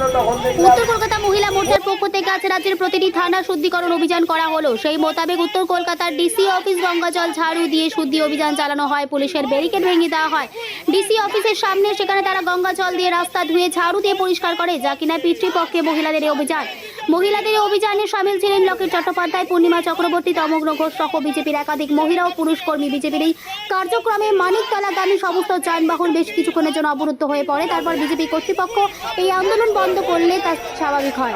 উত্তর কলকাতা মহিলা মোর্চার পক্ষ থেকে আজ রাজ্যের প্রতিটি থানা শুদ্ধিকরণ অভিযান করা হলো। সেই মোতাবেক উত্তর কলকাতার ডিসি অফিস গঙ্গাজল ঝাড়ু দিয়ে শুদ্ধি অভিযান চালানো হয়। পুলিশের ব্যারিকেড ভেঙে দেওয়া হয়। ডিসি অফিসের সামনে সেখানে তারা গঙ্গা জল দিয়ে রাস্তা ধুয়ে ঝাড়ু দিয়ে পরিষ্কার করে, যা কিনা পিতৃপক্ষে মহিলাদের অভিযান। মহিলাদের অভিযানে সামিল ছিলেন লকেট চট্টোপাধ্যায়, পূর্ণিমা চক্রবর্তী তমগ্ন ঘোষ সহ বিজেপির একাধিক মহিলা ও পুরুষ কর্মী। বিজেপির এই কার্যক্রমে মানিকতলাগামী সমস্ত যানবাহন বেশ কিছুক্ষণের জন্য অবরুদ্ধ হয়ে পড়ে। তারপর বিজেপি কর্তৃপক্ষ এই আন্দোলন বন্ধ করলে তা স্বাভাবিক হয়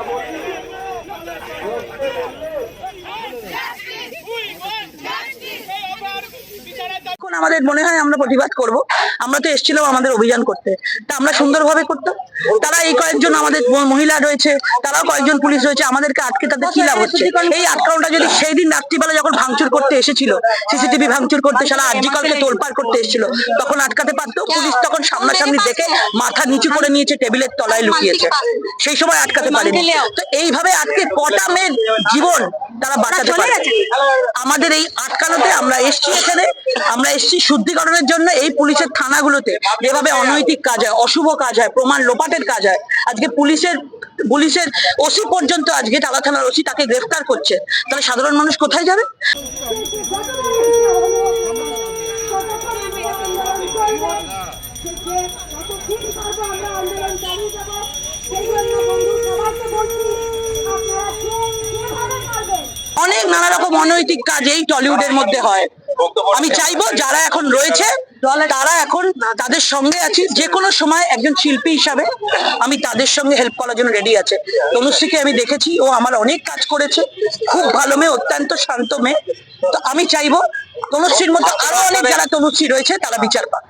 এখন আমাদের মনে হয় আমরা প্রতিবাদ করব। আমরা তো এসেছিলাম আমাদের অভিযান করতে। তা আমরা সুন্দরভাবে করতাম তারা এই কয়েকজন আমাদের মহিলা রয়েছে তারাও কয়েকজন পুলিশ রয়েছে আমাদেরকে আটকে তাদের কি লাভ হচ্ছে? এই আটকানোটা যদি সেই দিন রাত্রিবেলা যখন ভাঙচুর করতে এসেছিল সিসিটিভি ভাঙচুর করতে সারা আর্জিকলকে তোলপাড় করতে এসেছিল তখন আটকাতে পারতো? পুলিশ তখন সামনাসামনি দেখে মাথা নিচু করে নিয়েছে টেবিলের তলায় লুকিয়েছে। সেই সময় আটকাতে পারেনি। তো এইভাবে আজকে কটা মেয়ের জীবন তারা বাঁচাতে পারে আমাদের এই আটকানোতে আমরা এসছি এখানে। আমরা এসছি শুদ্ধিকরণের জন্য এই পুলিশের থানাগুলোতে যেভাবে অনৈতিক কাজ হয়, অশুভ কাজ হয়, প্রমাণ লোপাটের কাজ হয়, আজকে পুলিশের পুলিশের ওসি পর্যন্ত আজকে টালা থানার ওসি তাকে গ্রেফতার করছে। তাহলে সাধারণ মানুষ কোথায় যাবে? অনেক নানা রকম অনৈতিক কাজ এই টলিউডের মধ্যে হয়। আমি চাইব যারা এখন রয়েছে, তারা এখন তাদের সঙ্গে আছি। যে কোনো সময় একজন শিল্পী হিসাবে আমি তাদের সঙ্গে হেল্প করার জন্য রেডি আছে। তনুশ্রীকে আমি দেখেছি, ও আমার অনেক কাজ করেছে। খুব ভালো মেয়ে, অত্যন্ত শান্ত মেয়ে। তো আমি চাইব তনুশ্রীর মতো আরও অনেক যারা তনুশ্রী রয়েছে, তারা বিচার পাক।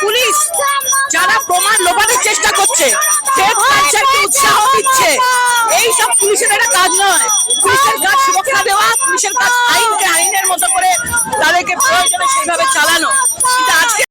পুলিশ যারা প্রমাণ লোপানোর চেষ্টা করছে উৎসাহ দিচ্ছে এই সব পুলিশের একটা কাজ নয়। পুলিশের কাজ সুরক্ষা দেওয়া